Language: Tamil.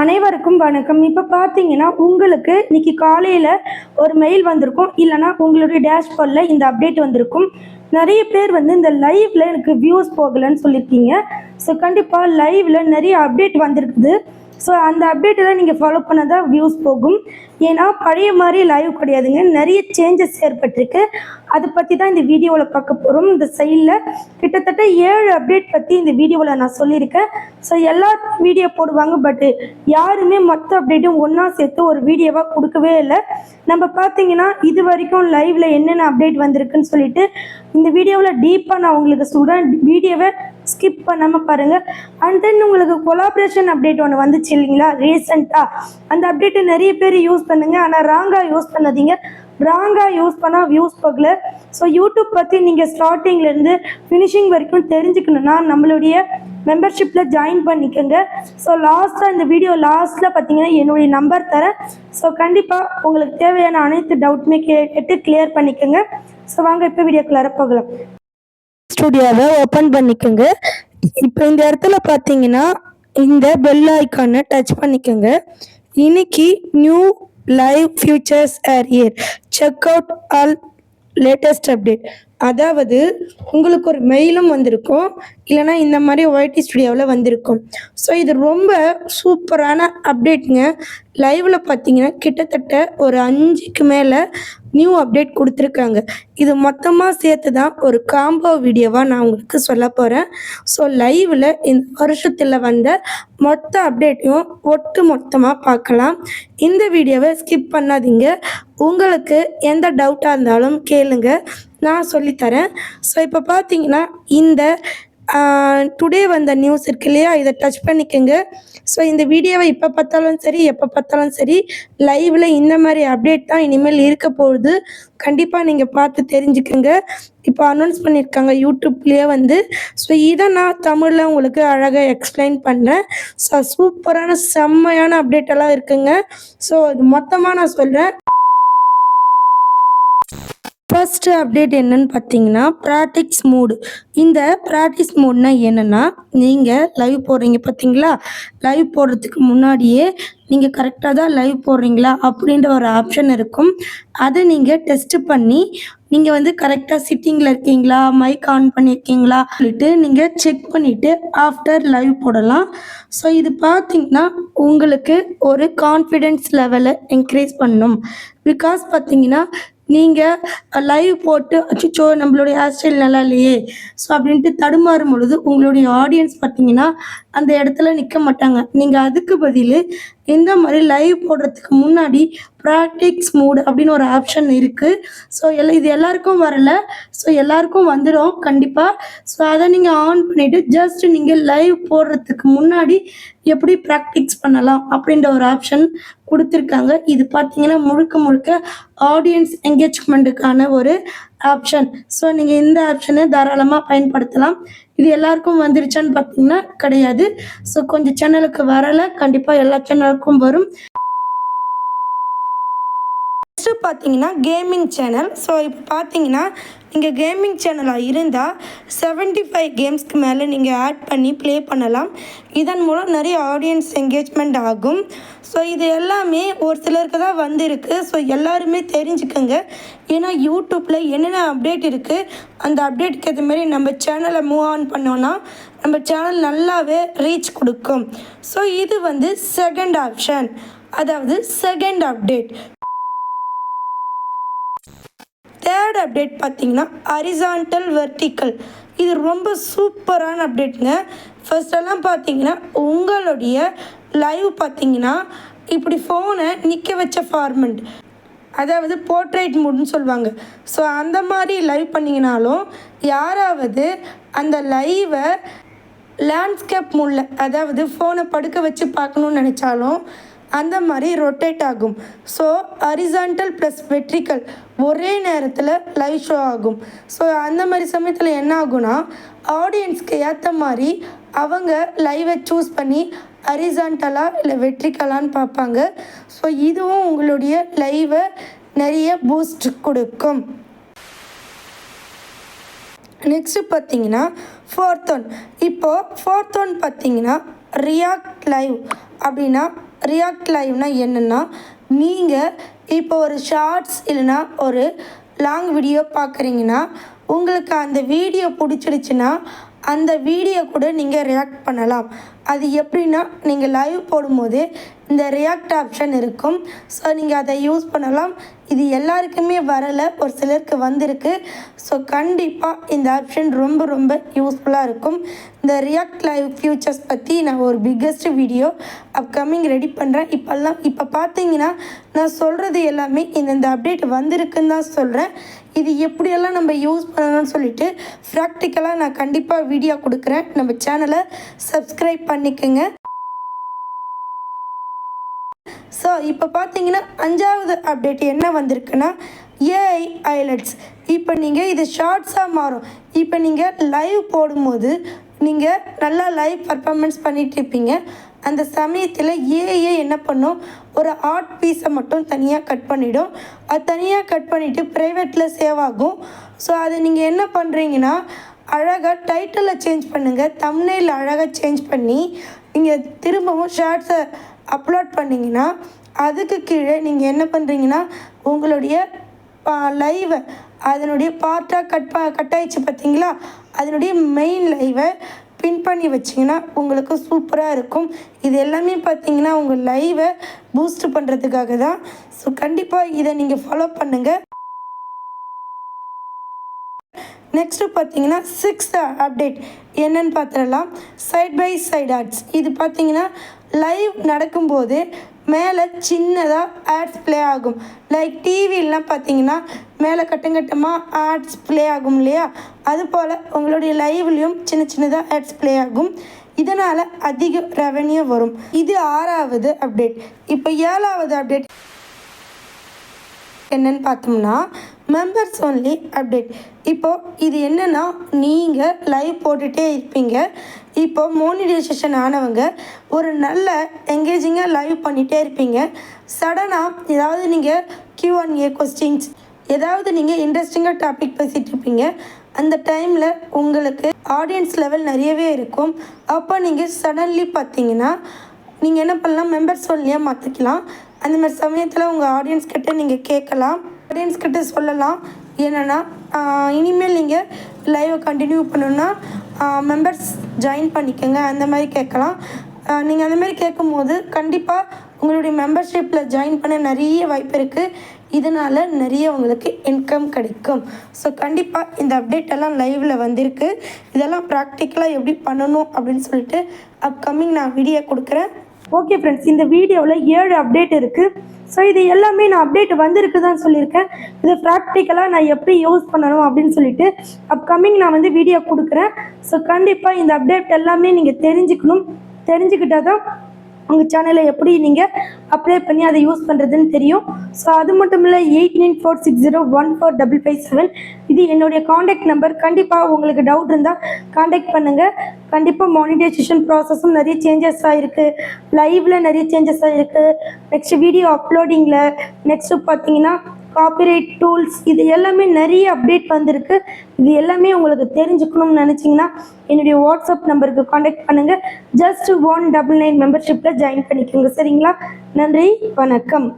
அனைவருக்கும் வணக்கம். இப்போ பார்த்தீங்கன்னா உங்களுக்கு இன்னைக்கு காலையில் ஒரு மெயில் வந்திருக்கும். இல்லைனா உங்களுடைய டேஷ்போர்டில் இந்த அப்டேட் வந்திருக்கும். நிறைய பேர் வந்து இந்த லைவ்ல எனக்கு வியூஸ் போகலைன்னு சொல்லியிருக்கீங்க. ஸோ கண்டிப்பாக லைவ்ல நிறைய அப்டேட் வந்திருக்குது. ஸோ அந்த அப்டேட்டெல்லாம் நீங்கள் ஃபாலோ பண்ணால் வியூஸ் போகும். ஏன்னா பழைய மாதிரி லைவ் கிடையாதுங்க. நிறைய சேஞ்சஸ் ஏற்பட்டிருக்கு. அதை பற்றி தான் இந்த வீடியோவில் பார்க்க போகிறோம் இந்த சைடில் கிட்டத்தட்ட ஏழு அப்டேட் பற்றி இந்த வீடியோவில் நான் சொல்லியிருக்கேன். ஸோ எல்லா வீடியோ போடுவாங்க. பட்டு யாருமே மொத்த அப்டேட்டும் ஒன்றா சேர்த்து ஒரு வீடியோவாக கொடுக்கவே இல்லை. நம்ம பார்த்தீங்கன்னா இது வரைக்கும் லைவில் என்னென்ன அப்டேட் வந்திருக்குன்னு சொல்லிட்டு இந்த வீடியோவில் டீப்பாக நான் உங்களுக்கு சொல்கிறேன் வீடியோவை ஸ்கிப் பண்ணாமல் பாருங்கள் அண்ட் தென் உங்களுக்கு கொலாபரேஷன் அப்டேட் ஒன்று வந்துச்சு இல்லைங்களா? ரீசெண்டாக அந்த அப்டேட்டை நிறைய பேர் யூஸ் பண்ணுங்கள் ஆனால் ராங்காக யூஸ் பண்ணாதீங்க. ராங்காக யூஸ் பண்ணால் வியூஸ் போகல. ஸோ யூடியூப் பற்றி நீங்கள் ஸ்டார்டிங்லேருந்து ஃபினிஷிங் வரைக்கும் தெரிஞ்சுக்கணுன்னா நம்மளுடைய மெம்பர்ஷிப்பில் ஜாயின் பண்ணிக்கோங்க. ஸோ லாஸ்ட்டாக இந்த வீடியோ லாஸ்ட்டில் பார்த்தீங்கன்னா என்னுடைய நம்பர் தரேன். ஸோ கண்டிப்பாக உங்களுக்கு தேவையான அனைத்து டவுட்டுமே கே கேட்டு கிளியர் பண்ணிக்கோங்க. ஸோ வாங்க இப்போ வீடியோக்குள்ளார போகலாம். ஸ்டுடியோவை ஓப்பன் பண்ணிக்கோங்க. இப்போ இந்த இடத்துல பார்த்தீங்கன்னா இந்த பெல் ஐக்கானை டச் பண்ணிக்கோங்க. இன்னைக்கு new live features are here check out all latest update அதாவது உங்களுக்கு ஒரு மெயிலும் வந்திருக்கும். இல்லைனா இந்த மாதிரி ஒய்டி ஸ்டுடியோவில் வந்திருக்கும். ஸோ இது ரொம்ப சூப்பரான அப்டேட்டுங்க லைவில் பார்த்தீங்கன்னா கிட்டத்தட்ட ஒரு அஞ்சுக்கு மேலே நியூ அப்டேட் கொடுத்துருக்காங்க. இது மொத்தமாக சேர்த்து தான் ஒரு காம்போ வீடியோவாக நான் உங்களுக்கு சொல்ல போகிறேன் ஸோ லைவில் இந்த வருஷத்தில் வந்த மொத்த அப்டேட்டையும் ஒட்டு மொத்தமாக பார்க்கலாம். இந்த வீடியோவை ஸ்கிப் பண்ணாதீங்க. உங்களுக்கு எந்த டவுட்டாக இருந்தாலும் கேளுங்க. நான் சொல்லித்தரேன். ஸோ இப்போ பார்த்தீங்கன்னா இந்த டுடே வந்த நியூஸ் இருக்கு இல்லையா? இதை டச் பண்ணிக்கோங்க. ஸோ இந்த வீடியோவை இப்போ பார்த்தாலும் சரி எப்போ பார்த்தாலும் சரி லைவில் இந்த மாதிரி அப்டேட் தான் இனிமேல் இருக்க போகுது. கண்டிப்பாக நீங்கள் பார்த்து தெரிஞ்சுக்கோங்க. இப்போ அனௌன்ஸ் பண்ணியிருக்காங்க யூடியூப்லேயே வந்து. ஸோ இதை நான் தமிழில் உங்களுக்கு அழகாக எக்ஸ்பிளைன் பண்ணுறேன் ஸோ சூப்பரான செம்மையான அப்டேட்டெல்லாம் இருக்குங்க. ஸோ இது மொத்தமாக நான் சொல்கிறேன் ஃபர்ஸ்ட் அப்டேட் என்னன்னு பார்த்தீங்கன்னா ப்ராக்டிக்ஸ் மூடு இந்த ப்ராக்டிஸ் மூட்னா என்னென்னா நீங்கள் லைவ் போடுறீங்க பார்த்தீங்களா? லைவ் போடுறதுக்கு முன்னாடியே நீங்கள் கரெக்டாக தான் லைவ் போடுறீங்களா? அப்படின்ற ஒரு ஆப்ஷன் இருக்கும். அதை நீங்கள் டெஸ்ட் பண்ணி நீங்கள் வந்து கரெக்டாக சிட்டிங்கில் இருக்கீங்களா? மைக் ஆன் பண்ணியிருக்கீங்களா சொல்லிட்டு நீங்கள் செக் பண்ணிவிட்டு ஆஃப்டர் லைவ் போடலாம். ஸோ இது பார்த்தீங்கன்னா உங்களுக்கு ஒரு கான்ஃபிடென்ஸ் லெவலை இன்க்ரீஸ் பண்ணும். பிகாஸ் பார்த்தீங்கன்னா நீங்கள் லைவ் போட்டு அச்சுச்சோ நம்மளுடைய ஹேர் ஸ்டைல் நல்லா இல்லையே. ஸோ அப்படின்ட்டு தடுமாறும் பொழுது உங்களுடைய ஆடியன்ஸ் பார்த்தீங்கன்னா அந்த இடத்துல நிற்க மாட்டாங்க. நீங்கள் அதுக்கு பதில் இந்த மாதிரி லைவ் போடுறதுக்கு முன்னாடி ப்ராக்டிக்ஸ் மூடு அப்படின்னு ஒரு ஆப்ஷன் இருக்குது ஸோ எல்லா இது எல்லாருக்கும் வரல. ஸோ எல்லாருக்கும் வந்துடும் கண்டிப்பாக ஸோ அதை நீங்கள் ஆன் பண்ணிவிட்டு ஜஸ்ட் நீங்கள் லைவ் போடுறதுக்கு முன்னாடி எப்படி ப்ராக்டிக்ஸ் பண்ணலாம் அப்படின்ற ஒரு ஆப்ஷன் கொடுத்துருக்காங்க. இது பார்த்தீங்கன்னா முழுக்க முழுக்க ஆடியன்ஸ் என்கேஜ்மெண்ட்டுக்கான ஒரு ஆப்ஷன் ஸோ நீங்கள் இந்த ஆப்ஷனை தாராளமாக பயன்படுத்தலாம். இது எல்லாருக்கும் வந்துருச்சான்னு பார்த்தீங்கன்னா கிடையாது. ஸோ கொஞ்சம் சேனலுக்கு வரலை. கண்டிப்பாக எல்லா சேனலுக்கும் வரும். நெக்ஸ்ட்டு பார்த்தீங்கன்னா கேமிங் சேனல் ஸோ இப்போ பார்த்தீங்கன்னா நீங்கள் கேமிங் சேனலாக இருந்தால் செவன்ட்டி ஃபைவ் கேம்ஸ்க்கு மேலே நீங்கள் ஆட் பண்ணி ப்ளே பண்ணலாம். இதன் மூலம் நிறைய ஆடியன்ஸ் என்கேஜ்மெண்ட் ஆகும். ஸோ இது எல்லாமே ஒரு சிலருக்கு தான் வந்திருக்கு. ஸோ எல்லாருமே தெரிஞ்சுக்கோங்க. ஏன்னா யூடியூப்பில் என்னென்ன அப்டேட் இருக்குது அந்த அப்டேட்டுக்கு ஏற்ற மாதிரி நம்ம சேனலை மூவ் ஆன் பண்ணோன்னா நம்ம சேனல் நல்லாவே ரீச் கொடுக்கும். ஸோ இது வந்து செகண்ட் ஆப்ஷன் அதாவது செகண்ட் அப்டேட் தேர்ட் அப்டேட் பார்த்தீங்கன்னா அரிசான்டல் வெர்டிக்கல் இது ரொம்ப சூப்பரான அப்டேட்டுங்க ஃபர்ஸ்டெல்லாம் பார்த்தீங்கன்னா உங்களுடைய லைவ் பார்த்தீங்கன்னா இப்படி ஃபோனை நிற்க வச்ச ஃபார்மெண்ட் அதாவது போர்ட்ரேட் மூட்னு சொல்லுவாங்க. ஸோ அந்த மாதிரி லைவ் பண்ணிங்கனாலும் யாராவது அந்த லைவை லேண்ட்ஸ்கேப் மூடில் அதாவது ஃபோனை படுக்க வச்சு பார்க்கணுன்னு நினச்சாலும் அந்த மாதிரி ரொட்டேட் ஆகும். ஸோ ஹரிசான்டல் ப்ளஸ் வெட்ரிக்கல் ஒரே நேரத்தில் லைவ் ஷோ ஆகும். ஸோ அந்த மாதிரி சமயத்தில் என்ன ஆகும்னா ஆடியன்ஸ்க்கு ஏற்ற மாதிரி அவங்க லைவை சூஸ் பண்ணி ஹரிசான்டலாக இல்லை வெட்ரிக்கலான்னு பார்ப்பாங்க. ஸோ இதுவும் உங்களுடைய லைவை நிறைய பூஸ்ட் கொடுக்கும். நெக்ஸ்ட்டு பார்த்தீங்கன்னா ஃபோர்த் ஒன் இப்போது ஃபோர்த் ஒன் பார்த்தீங்கன்னா ரியாக்ட் லைவ் அப்படின்னா ரியாக்ட் லைவ்னா என்னென்னா நீங்கள் இப்போ ஒரு ஷார்ட்ஸ் இல்லைன்னா ஒரு லாங் வீடியோ பார்க்குறீங்கன்னா உங்களுக்கு அந்த வீடியோ பிடிச்சிடுச்சுன்னா அந்த வீடியோ கூட நீங்கள் ரியாக்ட் பண்ணலாம். அது எப்படின்னா நீங்கள் லைவ் போடும்போது இந்த ரியாக்ட் ஆப்ஷன் இருக்கும். ஸோ நீங்கள் அதை யூஸ் பண்ணலாம். இது எல்லாருக்குமே வரலை. ஒரு சிலருக்கு வந்திருக்கு. ஸோ கண்டிப்பாக இந்த ஆப்ஷன் ரொம்ப ரொம்ப யூஸ்ஃபுல்லாக இருக்கும். இந்த ரியாக்ட் லைவ் ஃபியூச்சர்ஸ் பற்றி நான் ஒரு பிக்கஸ்ட் வீடியோ அப்கமிங் ரெடி பண்ணுறேன் இப்போல்லாம் இப்போ பார்த்தீங்கன்னா நான் சொல்கிறது எல்லாமே இந்தந்த அப்டேட் வந்திருக்குன்னு தான் சொல்கிறேன் இது எப்படியெல்லாம் நம்ம யூஸ் பண்ணணும்னு சொல்லிட்டு ப்ராக்டிக்கலாக நான் கண்டிப்பாக வீடியோ கொடுக்குறேன். நம்ம சேனலை சப்ஸ்கிரைப் பண்ணிக்கோங்க. ஸோ இப்போ பார்த்தீங்கன்னா அஞ்சாவது அப்டேட் என்ன வந்திருக்குன்னா ஏஐ ஐலட்ஸ் இப்போ நீங்கள் இது ஷார்ட்ஸாக மாறும். இப்போ நீங்கள் லைவ் போடும்போது நீங்கள் நல்லா லைவ் பர்ஃபார்மன்ஸ் பண்ணிகிட்டு இருப்பீங்க. அந்த சமயத்தில் ஏஐ என்ன பண்ணும்? ஒரு ஆர்ட் பீஸை மட்டும் தனியாக கட் பண்ணிவிடும் அது தனியாக கட் பண்ணிவிட்டு ப்ரைவேட்டில் சேவ் ஆகும். ஸோ அதை நீங்கள் என்ன பண்ணுறீங்கன்னா அழகாக டைட்டிலை சேஞ்ச் பண்ணுங்கள் தம்னையில் அழகாக சேஞ்ச் பண்ணி நீங்கள் திரும்பவும் ஷார்ட்ஸை அப்லோட் பண்ணிங்கன்னா அதுக்கு கீழே நீங்கள் என்ன பண்ணுறீங்கன்னா உங்களுடைய லைவை அதனுடைய பார்ட்டாக கட் ப கட் ஆயிடுச்சு பார்த்தீங்களா? அதனுடைய மெயின் லைவை பின் பண்ணி வச்சிங்கன்னா உங்களுக்கு சூப்பராக இருக்கும். இது எல்லாமே பார்த்தீங்கன்னா உங்கள் லைவை பூஸ்ட் பண்ணுறதுக்காக தான். ஸோ கண்டிப்பாக இதை நீங்கள் ஃபாலோ பண்ணுங்கள் நெக்ஸ்ட்டு பார்த்தீங்கன்னா சிக்ஸ்த் அப்டேட் என்னன்னு பார்த்துடலாம். சைட் பை சைடு ஆட்ஸ் இது பார்த்தீங்கன்னா லைவ் நடக்கும்போது மேலே சின்னதாக ஆட்ஸ் ப்ளே ஆகும். லைக் டிவிலாம் பார்த்தீங்கன்னா மேலே கட்டங்கட்டமாக ஆட்ஸ் ப்ளே ஆகும் இல்லையா? அது போல் உங்களுடைய லைவ்லேயும் சின்ன சின்னதாக ஆட்ஸ் ப்ளே ஆகும். இதனால் அதிக ரெவன்யூ வரும். இது ஆறாவது அப்டேட் இப்போ ஏழாவது அப்டேட் என்னன்னு பார்த்தோம்னா மெம்பர்ஸ் ஒன்லி அப்டேட் இப்போது இது என்னென்னா நீங்கள் லைவ் போட்டுகிட்டே இருப்பீங்க. இப்போ மோனிடைசேஷன் ஆனவங்க ஒரு நல்ல என்கேஜிங்காக லைவ் பண்ணிகிட்டே இருப்பீங்க. சடனாக ஏதாவது நீங்கள் கியூஆன்ஏ அண்ட் கொஸ்டின்ஸ் ஏதாவது நீங்கள் இன்ட்ரெஸ்டிங்காக டாபிக் பேசிகிட்டு இருப்பீங்க. அந்த டைமில் உங்களுக்கு ஆடியன்ஸ் லெவல் நிறையவே இருக்கும். அப்போ நீங்கள் சடன்லி பார்த்தீங்கன்னா நீங்கள் என்ன பண்ணலாம் மெம்பர்ஸ் ஒன்லியாக மாற்றிக்கலாம் அந்த மாதிரி சமயத்தில் உங்கள் ஆடியன்ஸ் கிட்டே நீங்கள் கேட்கலாம். ஆடியன்ஸ் கிட்ட சொல்லலாம். என்னென்னா இனிமேல் நீங்கள் லைவை கண்டினியூ பண்ணணுன்னா மெம்பர்ஸ் ஜாயின் பண்ணிக்கோங்க. அந்த மாதிரி கேட்கலாம். நீங்கள் அந்த மாதிரி கேட்கும்போது கண்டிப்பாக உங்களுடைய மெம்பர்ஷிப்பில் ஜாயின் பண்ண நிறைய வாய்ப்பு இருக்குது இதனால் நிறைய உங்களுக்கு இன்கம் கிடைக்கும். ஸோ கண்டிப்பாக இந்த அப்டேட் எல்லாம் லைவில் வந்திருக்கு. இதெல்லாம் ப்ராக்டிக்கலாக எப்படி பண்ணணும் அப்படின்னு சொல்லிட்டு அப்கமிங் நான் வீடியோ கொடுக்குறேன். ஓகே ஃப்ரெண்ட்ஸ் இந்த வீடியோவில் ஏழு அப்டேட் இருக்குது ஸோ இது எல்லாமே நான் அப்டேட் வந்திருக்கு தான் சொல்லியிருக்கேன். இது ப்ராக்டிக்கலாக நான் எப்படி யூஸ் பண்ணணும் அப்படின்னு சொல்லிட்டு அப்கமிங் நான் வந்து வீடியோ கொடுக்குறேன். ஸோ கண்டிப்பாக இந்த அப்டேட் எல்லாமே நீங்கள் தெரிஞ்சுக்கணும். தெரிஞ்சுக்கிட்டால் தான் உங்கள் சேனலை எப்படி நீங்கள் அப்ளை பண்ணி அதை யூஸ் பண்ணுறதுன்னு தெரியும். ஸோ அது மட்டும் இல்லை eight nine four six zero one four double five seven இது என்னுடைய காண்டாக்ட் நம்பர் கண்டிப்பாக உங்களுக்கு டவுட் இருந்தால் காண்டாக்ட் பண்ணுங்கள் கண்டிப்பாக மானிட்டைசேஷன் ப்ராசஸும் நிறைய சேஞ்சஸ் ஆகிருக்கு லைவில் நிறைய சேஞ்சஸ் ஆகிருக்கு நெக்ஸ்ட் வீடியோ அப்லோடிங்கில் நெக்ஸ்ட்டு பார்த்தீங்கன்னா காப்பிரைட் டூல்ஸ் இது எல்லாமே நிறைய அப்டேட் வந்திருக்கு. இது எல்லாமே உங்களுக்கு தெரிஞ்சுக்கணும்னு நினச்சிங்கன்னா என்னுடைய வாட்ஸ்அப் நம்பருக்கு காண்டாக்ட் பண்ணுங்கள் ஜஸ்ட் ஒன் டபுள் நைன் மெம்பர்ஷிப்பில் ஜாயின் பண்ணிக்கோங்க. சரிங்களா? நன்றி வணக்கம்.